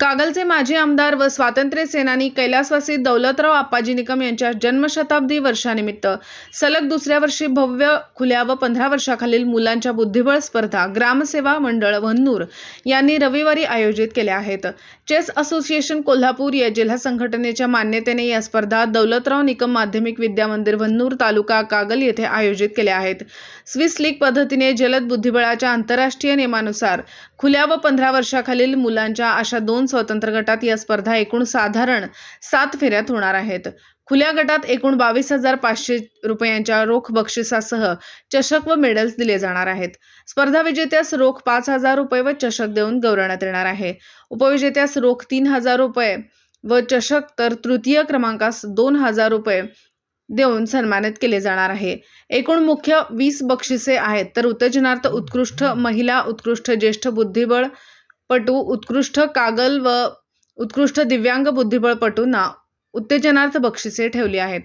कागलचे माजी आमदार व स्वातंत्र्य सेनानी कैलासवासी दौलतराव आप्पाजी निकम यांच्या जन्मशताब्दी वर्षानिमित्त सलग दुसऱ्या वर्षी भव्य खुल्या व पंधरा वर्षाखालील मुलांच्या बुद्धिबळ स्पर्धा ग्रामसेवा मंडळ वन्नूर यांनी रविवारी आयोजित केल्या आहेत. चेस असोसिएशन कोल्हापूर या जिल्हा संघटनेच्या मान्यतेने या स्पर्धा दौलतराव निकम माध्यमिक विद्यामंदिर वन्नूर तालुका कागल येथे आयोजित केल्या आहेत. स्विस लीग पद्धतीने जलद बुद्धिबळाच्या आंतरराष्ट्रीय नियमानुसार खुल्या व पंधरा वर्षाखालील मुलांच्या अशा दोन स्वतंत्र गटात या स्पर्धा एकूण साधारण सात फेऱ्यात होणार आहेत. खुल्या गटात एकूण बावीस हजार पाचशे रुपयांच्या रोख बक्षिसासह चषक व मेडल्स दिले जाणार आहेत. स्पर्धा विजेत्यास रोख पाच हजार रुपये व चषक देऊन गौरवण्यात येणार आहे. उपविजेत्यास रोख तीन हजार रुपये व चषक तर तृतीय क्रमांकास दोन हजार रुपये देऊन सन्मानित केले जाणार आहे. एकूण मुख्य वीस बक्षिसे आहेत तर उत्तेजनार्थ उत्कृष्ट महिला उत्कृष्ट ज्येष्ठ बुद्धिबळ पटू उत्कृष्ट कागल व उत्कृष्ट दिव्यांग बुद्धिबळपटूंना उत्तेजनार्थ बक्षिसे ठेवली आहेत.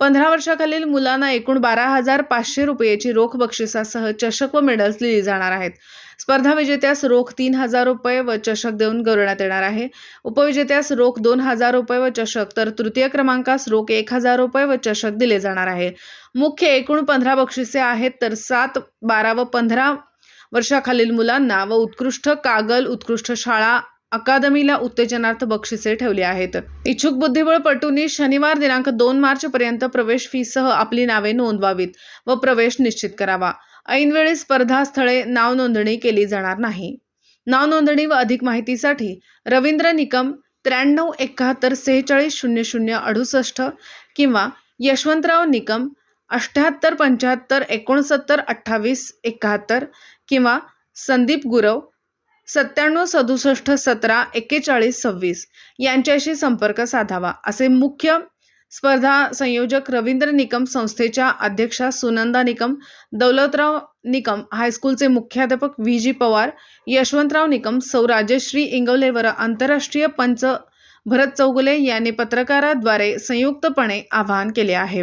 पंधरा वर्षाखालील मुलांना एकूण बारा हजार पाचशे रुपयेची रोख बक्षिसासह चषक व मेडल्स दिली जाणार आहेत. स्पर्धा विजेत्यास रोख तीन हजार रुपये व चषक देऊन गौरवण्यात येणार आहे. उपविजेत्यास रोख दोन हजार रुपये व चषक तर तृतीय क्रमांकास रोख एक हजार रुपये व चषक दिले जाणार आहे. मुख्य एकूण पंधरा बक्षिसे आहेत तर सात बारा व पंधरा वर्षाखालील मुलांना व उत्कृष्ट कागल उत्कृष्ट शाळा अकादमीला उत्तेजनार्थ बक्षिसे ठेवली आहेत. इच्छुक बुद्धिबळपटूंनी शनिवार दिनांक दोन मार्च पर्यंत प्रवेश फीसह आपली नावे नोंदवावीत व प्रवेश निश्चित करावा. ऐनवेळी स्पर्धा स्थळे नाव नोंदणी केली जाणार नाही. नाव नोंदणी व अधिक माहितीसाठी रवींद्र निकम त्र्याण्णव एकाहत्तर सेहेचाळीस शून्य शून्य अडुसष्ट किंवा यशवंतराव निकम अठ्ठ्याहत्तर पंच्याहत्तर एकोणसत्तर अठ्ठावीस एकाहत्तर किंवा संदीप गुरव सत्त्याण्णव सदुसष्ट सतरा एक्केचाळीस सव्वीस यांच्याशी संपर्क साधावा. असे मुख्य स्पर्धा संयोजक रवींद्र निकम संस्थेच्या अध्यक्षा सुनंदा निकम दौलतराव निकम हायस्कूलचे मुख्याध्यापक व्ही जी पवार यशवंतराव निकम सौ राजश्री इंगवलेवर आंतरराष्ट्रीय पंच भरत चौगुले यांनी पत्रकाराद्वारे संयुक्तपणे आवाहन केले आहे.